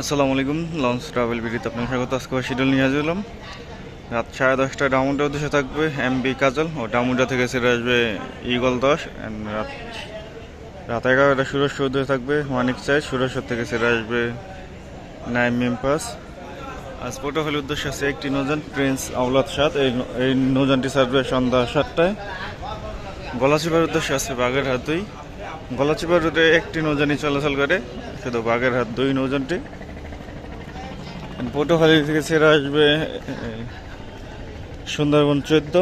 আসসালামু আলাইকুম, launch travel বিডিতে আপনার স্বাগত। আজকে শিডিউল নিয়ে আসলাম রাত সাড়ে দশটায় ডাউনটার উদ্দেশ্যে থাকবে এমবি কাজল। ও ডাউনটা থেকে ছেড়ে আসবে ইগল দশ। অ্যান্ড রাত রাত এগারোটা সুরেশ্বর উদ্দেশ্যে থাকবে মানিক চাই। সুরেশ্বর থেকে ছেড়ে আসবে নাইম মেম্পাস আজ পটুয়াখালীর উদ্দেশ্যে আছে একটি নৌযান প্রিন্স আউলাদ সাত এই এই নৌযানটি ছাড়বে সন্ধ্যা সাতটায়। গলাচিপার উদ্দেশ্যে আছে বাগেরহাট দুই। গলাচিপা রুটে একটি নৌযানই চলাচল করে, শুধু বাঘের হাত দুই নৌযানটি। পটুয়াখালী থেকে ছেড়ে আসবে সুন্দরবন চোদ্দ।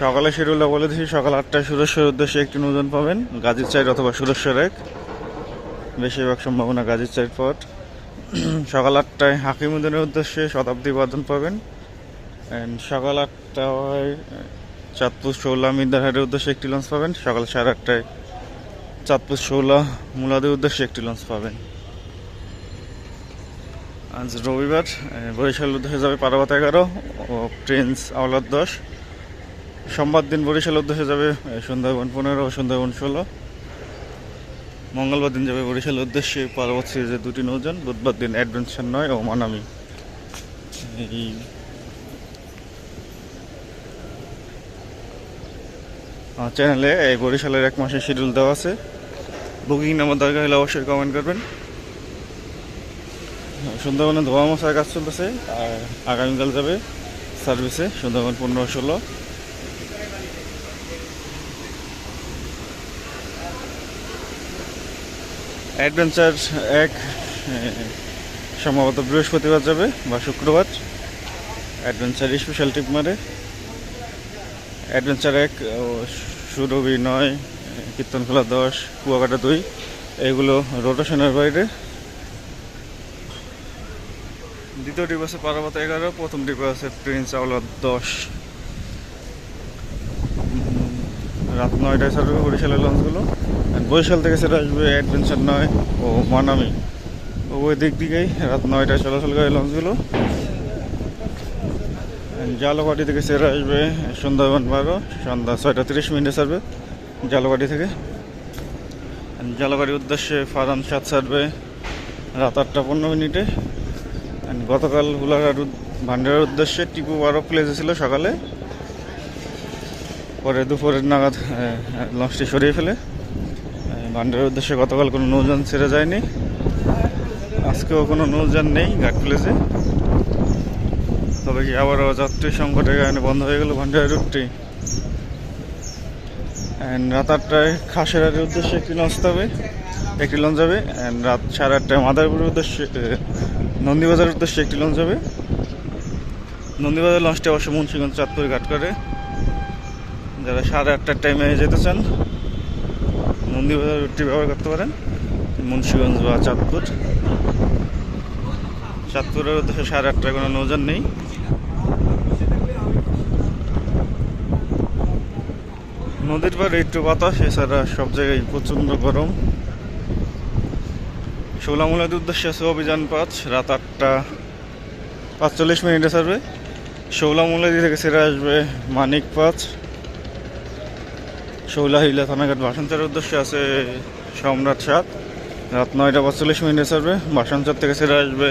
সকালে শিডিউলটা বলে দিচ্ছি সকাল আটটায় সুরেশ্বর উদ্দেশ্যে একটি নৌযান পাবেন, গাজীর চাইড অথবা সুরেশ্বর এক। বেশিরভাগ সম্ভাবনা গাজীর চাইড পথ। সকাল আটটায় হাকিমুদ্দিনের উদ্দেশ্যে শতাব্দী বাদন পাবেন। সকাল আটটায় চাঁদপুর শৌলা মির্দারহাটের উদ্দেশ্যে একটি লঞ্চ পাবেন। সকাল সাড়ে আটটায় চাঁদপুর শৌলা মুলাদের উদ্দেশ্যে একটি লঞ্চ পাবেন। আজ রবিবার বরিশাল উদ্দেশ্যে যাবে পারাবাত এগারো ও প্রিন্স আওলাদ দশ। সোমবার দিন বরিশাল উদ্দেশ্যে যাবে সুন্দরবন পনেরো ও সুন্দরবন ষোলো। মঙ্গলবার দিন যাবে বরিশাল উদ্দেশ্যে পার্বত সিরিজের দুটি নৌজন বুধবার দিন অ্যাডভেঞ্চার নয় ও মানামি এই চ্যানেলে এই বরিশালের এক মাসের শিডিউল দেওয়া আছে। বুকিং নাম্বার দরকার হলে অবশ্যই কমেন্ট করবেন। সুন্দরবনে ধোয়া মশার কাজ চলতেছে, আর আগামীকাল যাবে সার্ভিসে সুন্দরবন পনেরো ষোলো। অ্যাডভেঞ্চার এক সম্ভবত বৃহস্পতিবার যাবে বা শুক্রবার। অ্যাডভেঞ্চার স্পেশাল টিপ মারে। অ্যাডভেঞ্চার এক সুরভি নয় কীর্তনখোলা দশ, কুয়াকাটা দুই, এগুলো রোটেশনের বাইরে। দ্বিতীয় ডিপ আছে পারাবত এগারো, প্রথম ডিপে আছে প্রিন্স আওলাদ দশ। রাত নয়টায় ছাড়বে বরিশালের লঞ্চগুলো। বরিশাল থেকে সেটা আসবে অ্যাডভেঞ্চার নয় ও মানামি। ওই দিক দিকেই রাত নয়টায় চলাচল করে লঞ্চগুলো। জালবাটি থেকে সেরা আসবে সুন্দরবন বারো, সন্ধ্যা ছয়টা তিরিশ মিনিটে ছাড়বে জালবাটি থেকে। জালবাড়ির উদ্দেশ্যে ফারান সাত ছাড়বে রাত আটটা পনেরো মিনিটে। গতকাল উদ- ভান্ডারের উদ্দেশ্যে টিপু বারো প্লেসে ছিল সকালে। পরে দুপুরের নাগাদ লঞ্চটি সরিয়ে ফেলে। ভান্ডারের উদ্দেশ্যে গতকাল কোনো নৌযান ছেড়ে যায়নি। আজকেও কোনো নৌযান নেই ঘাট প্লেসে। তবে কি আবারও যাত্রী সংকটের কারণে বন্ধ হয়ে গেল ভান্ডারের রুটটি? অ্যান্ড রাত আটটায় খাসেরার উদ্দেশ্যে একটি লঞ্চ যাবে, একটি লঞ্চ যাবে অ্যান্ড রাত সাড়ে আটটায় মাদারপুরের উদ্দেশ্যে নন্দীবাজারের উদ্দেশ্যে একটি লঞ্চ যাবে। নন্দীবাজার লঞ্চটি অবশ্য মুন্সিগঞ্জ চাঁদপুর ঘাট করে। যারা সাড়ে আটটার টাইমে যেতে চান, নন্দীবাজার রুটটি ব্যবহার করতে পারেন, মুন্সিগঞ্জ বা চাঁদপুর। চাঁদপুরের উদ্দেশ্যে সাড়ে আটটায় কোনো নৌযান নেই। নদীর পাড়ে একটু বাতাস, এছাড়া সব জায়গায় প্রচণ্ড গরম। ষোলামূলার উদ্দেশ্যে আছে অভিযান পাঁচ, রাত আটটা পাঁচচল্লিশ মিনিটে ছাড়বে। ষোলামূলাদি থেকে ছেড়ে আসবে মানিক পাঁচ। শৌলাহিলা থানাঘাট ভাষণচারের উদ্দেশ্যে আছে সম্রাট সাত। রাত নয়টা পাঁচচল্লিশ মিনিটে ছাড়বে ভাষণচার থেকে ছেড়ে আসবে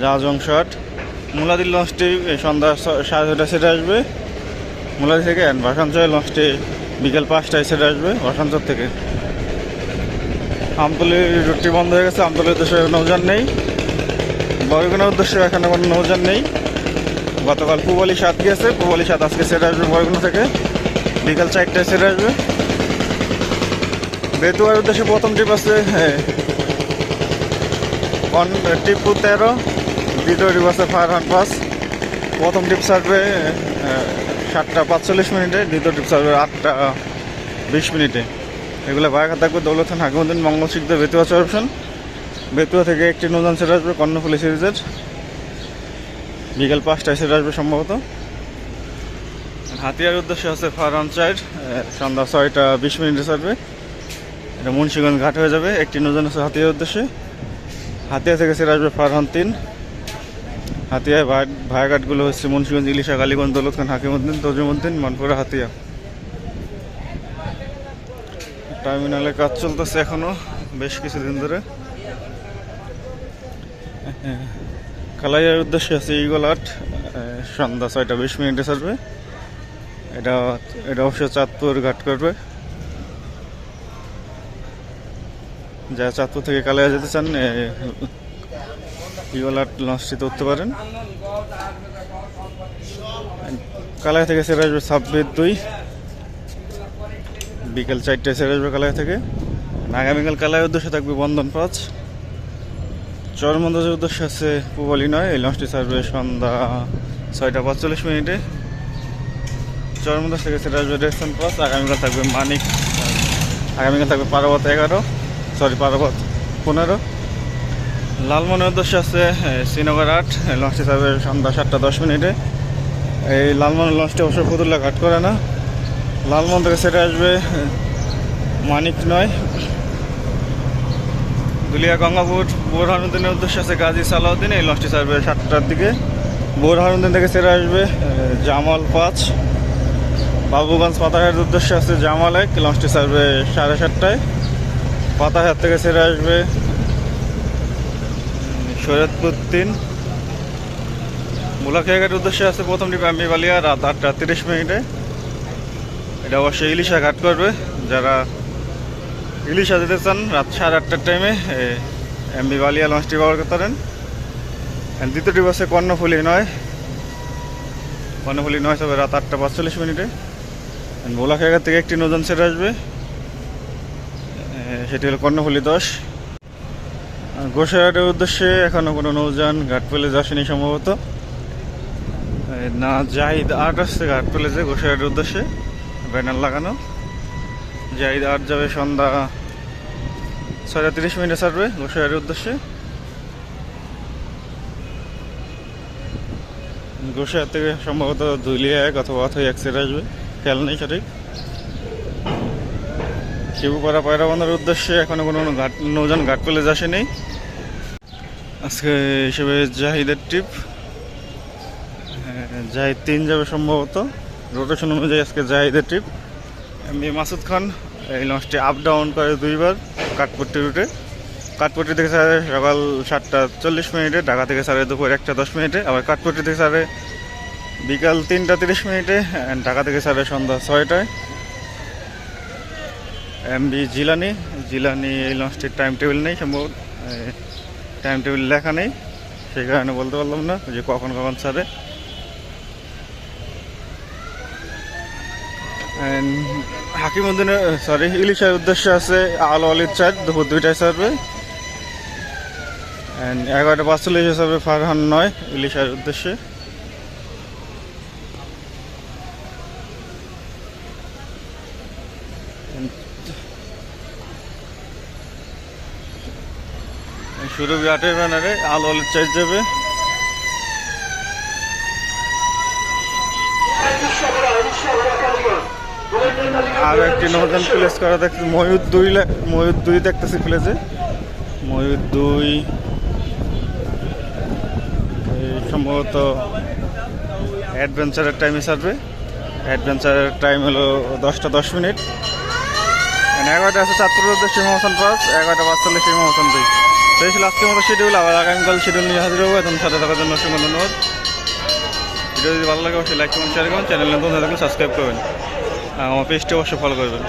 জাহাজং ষাট মুলাদির লঞ্চটি সন্ধ্যা সাড়ে ছটায় ছেড়ে আসবে। মুলাদি থেকে অ্যান্ড ভাষাঞ্চল লঞ্চটি বিকেল পাঁচটায় ছেড়ে আসবে ভাষাঞ্চল থেকে। আমতলির রুটটি বন্ধ হয়ে গেছে, আমতলির উদ্দেশ্যে নৌযান নেই। বরগুনার উদ্দেশ্যে এখানে কোনো নৌযান নেই। গতকাল পুবালি সাত গিয়েছে, পুবালি সাত আজকে ছেড়ে আসবে বরগুনা থেকে। বিকাল চারটায় ছেড়ে আসবে। বেতুয়ার উদ্দেশ্যে প্রথম ট্রিপ আছে হ্যাঁ টিপু তেরো। দ্বিতীয় ট্রিপ আছে ফারহান পাস প্রথম ট্রিপ সার্ভে সাতটা পাঁচচল্লিশ মিনিটে, দ্বিতীয় ট্রিপ সার্ভে আটটা বিশ মিনিটে। এগুলো বায়াঘাট থাকবে দৌলতান হাকিমুদ্দিন মঙ্গল শিখদের বেতুয়া অপশন। বেতুয়া থেকে একটি নৌযান ছেড়ে আসবে কর্ণফুলি সিরিজের। বিকেল পাঁচটায় ছেড়ে আসবে সম্ভবত। হাতিয়ার উদ্দেশ্যে আছে ফারহান চার সন্ধ্যা ছয়টা বিশ মিনিটে সার্ভে। এটা মুন্সিগঞ্জ ঘাট হয়ে যাবে, একটি নৌযান আছে হাতিয়ার উদ্দেশ্যে। হাতিয়া থেকে ছেড়ে আসবে ফারহান তিন। হাতিয়ায় ভায়াঘাটগুলো হচ্ছে মুন্সিগঞ্জ, ইলিশা, কালীগঞ্জ দৌলত খান হাকিমুদ্দিন, তজুমুদ্দিন, মানপুরা, হাতিয়া। টার্মিনালে কাজ চলতেছে এখনও, বেশ কিছুদিন ধরে। কালাইয়ার উদ্দেশ্যে আছে ইগল আট সন্ধ্যা ছয়টা বিশ মিনিটে ছাড়বে। এটা এটা অবশ্য চাঁদপুর ঘাট করবে। যারা চাঁদপুর থেকে কালাইয়া যেতে চান আট লঞ্চটিতে উঠতে পারেন। কালাইয়া থেকে সেরে আসবে ছাব্বিশ দুই। বিকেল চারটায় সেরে আসবে কালাইয়া থেকে। আগামীকাল কালাইয়ের উদ্দেশ্যে থাকবে বন্ধন পাঁচ। চরমন্দাজের উদ্দেশ্য আছে পুবালি নয়। এই লঞ্চটি ছাড়বে সন্ধ্যা ছয়টা পাঁচচল্লিশ মিনিটে। চরমন্দাজ থেকে সেটা আসবে রেকশন পাস আগামীকাল থাকবে মানিক। আগামীকাল থাকবে পারাবত এগারো। সরি পারাবত পনেরো। লালমনের উদ্দেশ্য আছে শ্রীনগর আট লঞ্চটি ছাড়বে সন্ধ্যা সাতটা দশ মিনিটে। এই লালমনের লঞ্চটি অবশ্য ফতুল্লা ঘাট করে না। লালমন থেকে সেটা আসবে মানিক নয়। দুলিয়া গঙ্গাপুর বোরহানুদ্দিনের উদ্দেশ্যে আছে গাজী সালাউদ্দিন। এই লঞ্চটি ছাড়বে সাতটার দিকে। বোরহানুদ্দিন থেকে সেরে আসবে জামাল পাঁচ। বাবুগঞ্জ পাতাঘাটের উদ্দেশ্যে আছে জামাল এক। লঞ্চটি ছাড়বে সাড়ে সাতটায়। পাতাঘাট থেকে সেরে আসবে শরীয়তপুর তিন মুলাখিয়াঘাটের উদ্দেশ্যে আছে প্রথম ডিপ আমি বালিয়া রাত আটটা তিরিশ মিনিটে। এটা অবশ্যই ইলিশা ঘাট করবে। যারা ইলিশা যেতে চান, রাত সাড়ে আটটার টাইমে এমবি বালিয়া লঞ্চটি ব্যবহার করতে পারেন। দ্বিতীয়টি বাসে কর্ণফুলি নয়। কর্ণফুলি নয় তবে রাত আটটা পাঁচচল্লিশ মিনিটে। বোলাখাঘাট থেকে একটি নতুন সেট আসবে। সেটি হলো কর্ণফুলি দশ। গোসাইহাটের উদ্দেশ্যে এখনও কোনো নৌযান, ঘাট প্যালেজ আসেনি সম্ভবত। না, জাহিদ আর্ট আসছে ঘাট প্যালেজে গোসাইহাটের উদ্দেশ্যে, ব্যানার লাগানো। জাহিদ আট যাবে সন্ধ্যা ছয়টা তিরিশ মিনিটে ছাড়বে গোসাইহাটের উদ্দেশ্যে। গোসাইহাট থেকে সম্ভবত ধুলিয়া এক অথবা অথই এক সেট আসবে, খেয়াল নেই সঠিক। শিবুপাড়া পায়রা বন্দরের উদ্দেশ্যে এখনও কোনো ঘাট নৌযান ঘাট প্যালেজ আসেনি আজকে হিসেবে জাহিদের ট্রিপ জাহিদ তিন যাবে সম্ভবত। রোটেশন অনুযায়ী আজকে জাহিদের ট্রিপ এমনি মাসুদ খান, এই লঞ্চটি আপ ডাউন করে দুইবার কাঠপট্টি রুটে কাঠপট্টি থেকে সাড়ে সকাল সাতটা চল্লিশ মিনিটে, ঢাকা থেকে সাড়ে দুপুর একটা দশ মিনিটে, আবার কাঠপট্টি থেকে সাড়ে বিকাল তিনটা তিরিশ মিনিটে ঢাকা থেকে সাড়ে সন্ধ্যা ছয়টায়। এমবি জিলানি জিলানি এই লঞ্চটির টাইম টেবিল নেই, সম্ভব টাইম টেবিল লেখা নেই, সেই কারণে বলতে পারলাম না যে কখন কখন ছাড়ে। হাকিমুদ্দিনের সরি ইলিশের উদ্দেশ্য আছে আলো আলির চার দুপুর দুইটায় অ্যান্ড এগারোটা পাঁচচল্লিশ হিসাবে ফারহান নয় ইলিশের উদ্দেশ্যে। সুরভি আটের ব্যানারে, আলো আলির চার্জ যাবে। আর একটি নতুন প্লেস করা দেখতে ময়ূর দুই ময়ূর দুই দেখতেছি প্লেসে ময়ূর দুই। সম্ভবত অ্যাডভেঞ্চারের টাইমে ছাড়বে। অ্যাডভেঞ্চারের টাইম হলো দশটা দশ মিনিট। এগারোটা আছে চাঁদপুর উদ্দেশ্যে পাঁচ, এগারোটা পাঁচচল্লিশ মহাসন দুই। তো এই ছিল আজকের মতো শিডিউল আবার আগামীকাল শিডিউল নিয়ে হাজির হব। এখন সাথে থাকার জন্য অসংখ্য ধন্যবাদ। ভিডিও যদি ভালো লাগে, অবশ্যই লাইক কমেন্ট শেয়ার করুন। চ্যানেল নতুন সাবস্ক্রাইব করবেন। আমার পেজটি অবশ্যই ফলো করবেন।